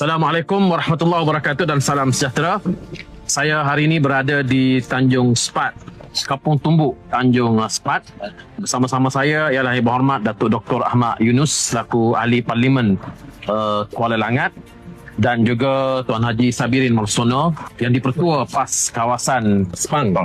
Assalamualaikum warahmatullahi wabarakatuh dan salam sejahtera. Saya hari ini berada di Tanjung Sepat, Kampung Tumbuk, Tanjung Sepat. Bersama-sama saya ialah Yang Berhormat Datuk Dr. Ahmad Yunus selaku Ahli Parlimen uh, Kuala Langat dan juga Tuan Haji Sabirin Marsono yang dipertua PAS kawasan Sepang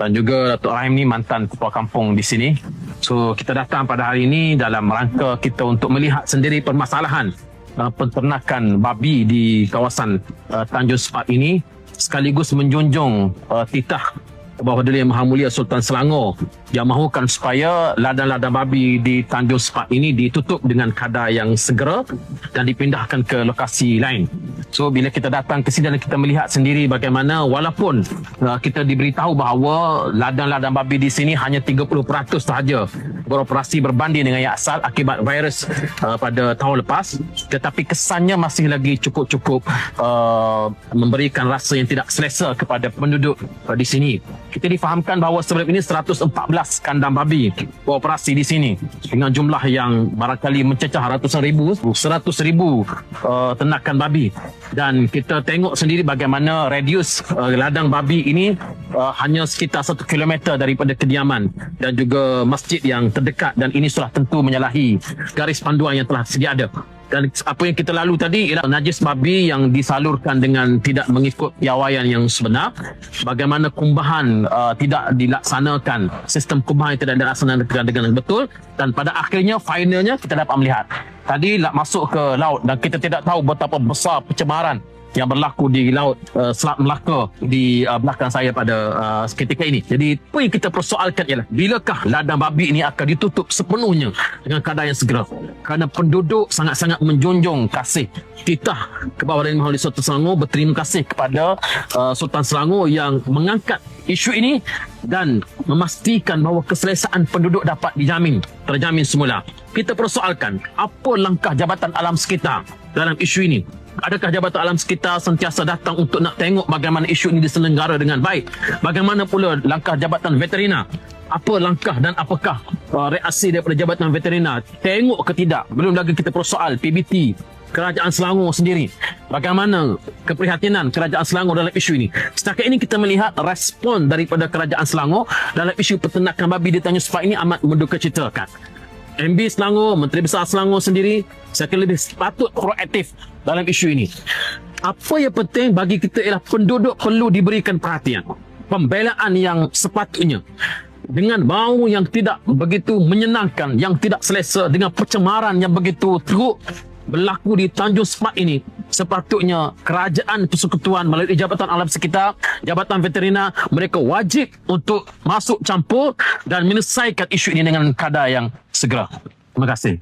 dan juga Datuk Rahim ni mantan ketua kampung di sini. So kita datang pada hari ini dalam rangka kita untuk melihat sendiri permasalahan uh, penternakan babi di kawasan uh, Tanjung Sepat ini sekaligus menjunjung uh, titah Yang Maha Mulia Sultan Selangor yang mahukan supaya ladang-ladang babi di Tanjung Sepat ini ditutup dengan kadar yang segera dan dipindahkan ke lokasi lain. So bila kita datang ke sini dan kita melihat sendiri bagaimana walaupun uh, kita diberitahu bahawa ladang-ladang babi di sini hanya 30% sahaja beroperasi berbanding dengan yang asal akibat virus uh, pada tahun lepas. Tetapi kesannya masih lagi cukup-cukup uh, memberikan rasa yang tidak selesa kepada penduduk uh, di sini. Kita difahamkan bahawa sebelum ini 114 kandang babi beroperasi di sini. Dengan jumlah yang barangkali mencecah ratusan ribu, 100 ribu uh, ternakan babi. Dan kita tengok sendiri bagaimana radius uh, ladang babi ini uh, hanya sekitar satu kilometer daripada kediaman dan juga masjid yang terdekat dan ini sudah tentu menyalahi garis panduan yang telah sedia ada. Dan apa yang kita lalu tadi ialah najis babi yang disalurkan dengan tidak mengikut piawaian yang sebenar. Bagaimana kumbahan uh, tidak dilaksanakan sistem kumbahan yang tidak dilaksanakan dengan betul. Dan pada akhirnya finalnya kita dapat melihat. Tadi masuk ke laut dan kita tidak tahu betapa besar pencemaran yang berlaku di laut uh, Selat Melaka di uh, belakang saya pada uh, ketika ini. Jadi apa yang kita persoalkan ialah bilakah ladang babi ini akan ditutup sepenuhnya dengan kadar yang segera. Kerana penduduk sangat-sangat menjunjung kasih titah kepada Yang Maha Sultan Selangor berterima kasih kepada uh, Sultan Selangor yang mengangkat isu ini dan memastikan bahawa keselesaan penduduk dapat dijamin terjamin semula. Kita persoalkan apa langkah Jabatan Alam Sekitar dalam isu ini Adakah Jabatan Alam Sekitar sentiasa datang untuk nak tengok bagaimana isu ini diselenggara dengan baik? Bagaimana pula langkah Jabatan Veterina? Apa langkah dan apakah uh, reaksi daripada Jabatan Veterina? Tengok ke tidak? Belum lagi kita persoal PBT, Kerajaan Selangor sendiri. Bagaimana keprihatinan Kerajaan Selangor dalam isu ini? Setakat ini kita melihat respon daripada Kerajaan Selangor dalam isu peternakan babi di Tanjung Sepat ini amat menduka citakan. MB Selangor, Menteri Besar Selangor sendiri, saya kira lebih patut proaktif dalam isu ini. Apa yang penting bagi kita ialah penduduk perlu diberikan perhatian. Pembelaan yang sepatutnya dengan bau yang tidak begitu menyenangkan, yang tidak selesa dengan pencemaran yang begitu teruk berlaku di Tanjung Sepat ini sepatutnya kerajaan persekutuan melalui Jabatan Alam Sekitar, Jabatan Veterina mereka wajib untuk masuk campur dan menyelesaikan isu ini dengan kadar yang segera. Terima kasih.